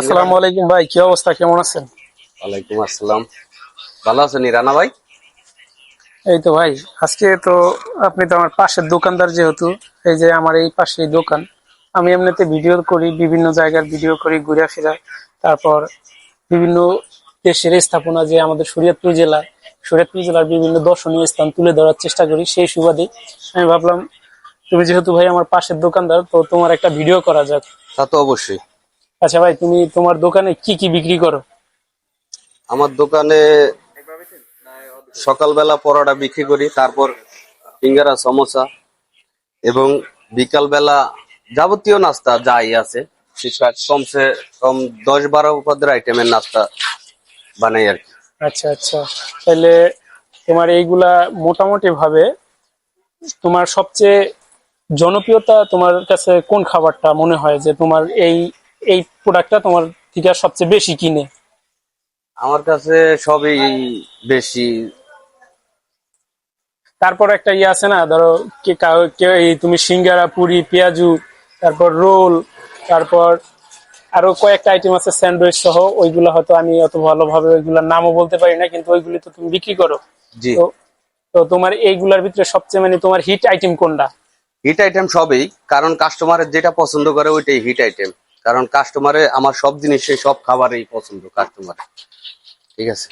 আসসালামু আলাইকুম ভাই কি অবস্থা? কেমন আছেন? ওয়ালাইকুম আসসালাম। ভালো আছেন রানা ভাই? এই তো ভাই আজকে তো আপনি তো আমার পাশের দোকানদার যেহেতু এই যে আমার এই পাশে দোকান। আমি এমনিতে ভিডিও করি বিভিন্ন জায়গার ভিডিও করি ঘুরে ফিরা। তারপর বিভিন্ন দেশের স্থাপনা যে আমাদের শরীয়তপুর জেলা শরীয়তপুর জেলার বিভিন্ন দর্শনীয় স্থান তুলে ধরার চেষ্টা করি সেই সুবাদে। আমি ভাবলাম তুমি যেহেতু ভাই আমার পাশের দোকানদার তো তোমার একটা ভিডিও করা যাক। তা তো অবশ্যই। আচ্ছা ভাই তুমি তোমার দোকানে কি কি বিক্রি করো? আমার দোকানে সকালবেলা পরোটা বিক্রি করি তারপর ফিঙ্গারা সমোসা এবং বিকালবেলা যাবতীয় নাস্তা যাই আছে। কমসে কম দশ বারো পদের আইটেমের নাস্তা বানাই আর কি। আচ্ছা আচ্ছা। তাহলে তোমার এইগুলা মোটামুটি ভাবে তোমার সবচেয়ে জনপ্রিয়তা তোমার কাছে কোন খাবারটা মনে হয় যে তোমার এই এই প্রোডাক্টটা তোমার থেকে সবচেয়ে বেশি কিনে? আমার কাছে সবই বেশি। তারপর একটা ইয়ে আছে না ধরো তুমি সিঙ্গারা পুরি পেঁয়াজু তারপর রোল তারপর আরও কয়েকটা আইটেম আছে স্যান্ডউইচ সহ ওইগুলো হয়তো আমি অত ভালোভাবে ওইগুলোর নামও বলতে পারি না কিন্তু ওইগুলি তো তুমি বিক্রি করো। তো তোমার এইগুলার ভিতরে সবচেয়ে মানে তোমার হিট আইটেম কোনটা? হিট আইটেম সবই কারণ কাস্টমারের যেটা পছন্দ করে ওইটাই হিট আইটেম কারণ কাস্টমারে আমার সব জিনিসে সব খাবারই পছন্দ কাস্টমার ঠিক আছে?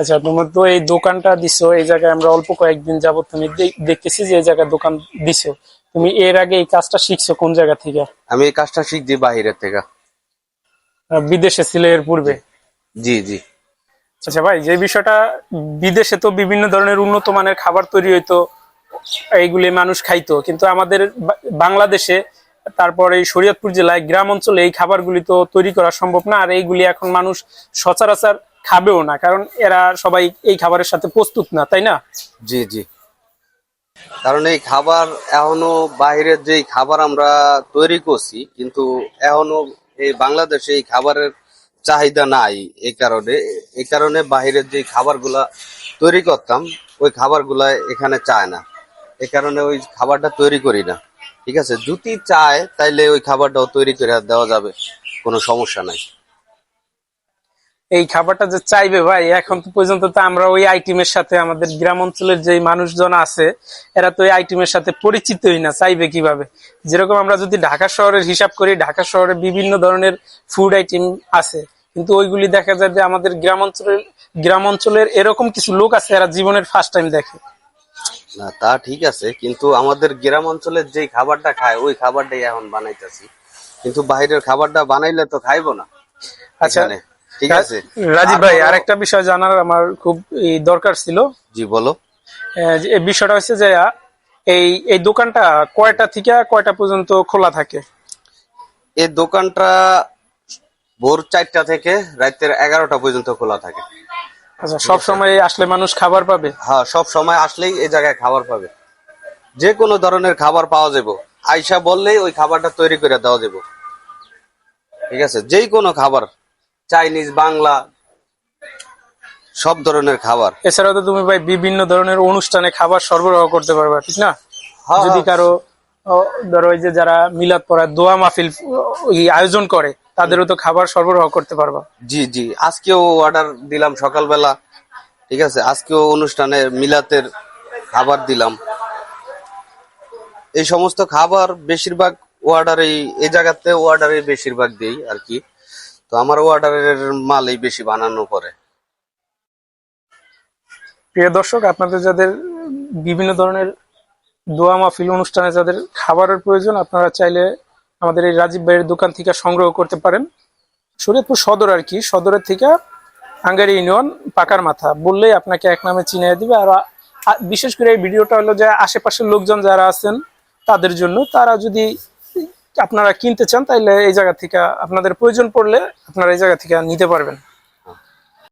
আচ্ছা তোমার তো এই দোকানটা দিছো এই জায়গায় আমরা অল্প কয়েকদিন যাবত তুমি দেখতেছি যে এই জায়গায় দোকান দিছো। তুমি এর আগে এই কাজটা শিখছো কোন জায়গা থেকে? আমি এই কাজটা শিখছি বাহিরের থেকে। বিদেশে ছিলে এর পূর্বে? জি জি। আচ্ছা ভাই যে বিষয়টা বিদেশে তো বিভিন্ন ধরনের উন্নত মানের খাবার তৈরি হইতো এইগুলি মানুষ খাইতো। কিন্তু আমাদের বাংলাদেশে তারপর শরীয়তপুর জেলায় গ্রাম অঞ্চলে এই খাবারগুলি তো তৈরি করা সম্ভব না, আর এইগুলি এখন মানুষ সচরাচর খাবেও না, কারণ এরা সবাই এই খাবারের সাথে প্রস্তুত না, তাই না? জি জি। কারণ এই খাবার এখনও বাইরের যে খাবার আমরা তৈরি করছি, কিন্তু এখনও এই বাংলাদেশে এই খাবারের চাহিদা নাই, এই কারণে এই কারণে বাইরের যে খাবারগুলা তৈরি করতাম, ওই খাবারগুলা এখানে চায় না। এই কারণে ওই খাবারটা তৈরি করি না। ঠিক আছে? যদি চায়, তাইলে ওই খাবারটাও তৈরি করে দেওয়া যাবে। কোনো সমস্যা নাই। এই খাবারটা যে চাইবে ভাই, এখন তো পর্যন্ত তো আমরা ওই আইটেমের সাথে আমাদের গ্রাম অঞ্চলের যে মানুষজন আছে, এরা তো ওই আইটেমের সাথে পরিচিতই না, চাইবে কীভাবে? যেরকম আমরা যদি ঢাকা শহরের হিসাব করি, ঢাকা শহরে বিভিন্ন ধরনের ফুড আইটেম আছে। কিন্তু ওইগুলি দেখা যায় যে আমাদের গ্রাম অঞ্চলের গ্রাম অঞ্চলের এরকম কিছু লোক আছে, এরা জীবনের ফার্স্ট টাইম দেখে। না তা ঠিক আছে কিন্তু আমাদের গ্রাম অঞ্চলের যে খাবারটা খায় ওই খাবারটাই এখন বানাইতেছি। কিন্তু বাইরের খাবারটা বানাইলে তো খাইবো না। আচ্ছা ঠিক আছে? রাজীব ভাই আরেকটা বিষয় জানার আমার খুব দরকার ছিল। জি বলো। এই বিষয়টা হচ্ছে যে এই এই দোকানটা কয়টা থেকে কয়টা পর্যন্ত খোলা থাকে? এই দোকানটা ভোর চারটা থেকে রাতের এগারোটা পর্যন্ত খোলা থাকে। আচ্ছা সব সময় আসলে মানুষ খাবার পাবে? হ্যাঁ সব সময় আসলেই এই জায়গায় খাবার পাবে। যে কোনো ধরনের খাবার পাওয়া যাবে। আইসা বললেই ওই খাবারটা তৈরি করে দেওয়া যাবে। ঠিক আছে? যেই কোনো খাবার চাইনিজ বাংলা সব ধরনের খাবার। এছাড়াও তো তুমি ভাই বিভিন্ন ধরনের অনুষ্ঠানে খাবার সরবরাহ করতে পারবে ঠিক না? হ্যাঁ, যদি কারও ধরো ওই যে যারা মিলাদ পড়ায় দোয়া মাহফিল আয়োজন করে তাদেরও তো খাবার সরবরাহ করতে পারবা। জি জি। আজকেও অর্ডার দিলাম সকালবেলা ঠিক আছে? আজকেও অনুষ্ঠানে মিলাতের খাবার দিলাম। এই সমস্ত খাবার বেশিরভাগ অর্ডারে এই জায়গাতে অর্ডারে বেশিরভাগ দেই আর কি। তো আমার অর্ডারের মালই বেশি বানানো পরে। প্রিয় দর্শক আপনাদের যাদের বিভিন্ন ধরনের দোয়া মাহফিল অনুষ্ঠানে যাদের খাবারের প্রয়োজন আপনারা চাইলে আমাদের এই রাজীব ভাইয়ের দোকান থেকে সংগ্রহ করতে পারেন। শরীয়তপুর সদর আর কি, সদরের থেকে আঙ্গারি ইউনিয়ন, পাকার মাথা। বললেই আপনাকে এক নামে চিনিয়ে দিবে। আর বিশেষ করে এই ভিডিওটা হলো যে আশেপাশের লোকজন যারা আছেন, তাদের জন্য তারা যদি আপনারা কিনতে চান তাহলে এই জায়গা থেকে আপনাদের প্রয়োজন পড়লে আপনারা এই জায়গা থেকে নিতে পারবেন।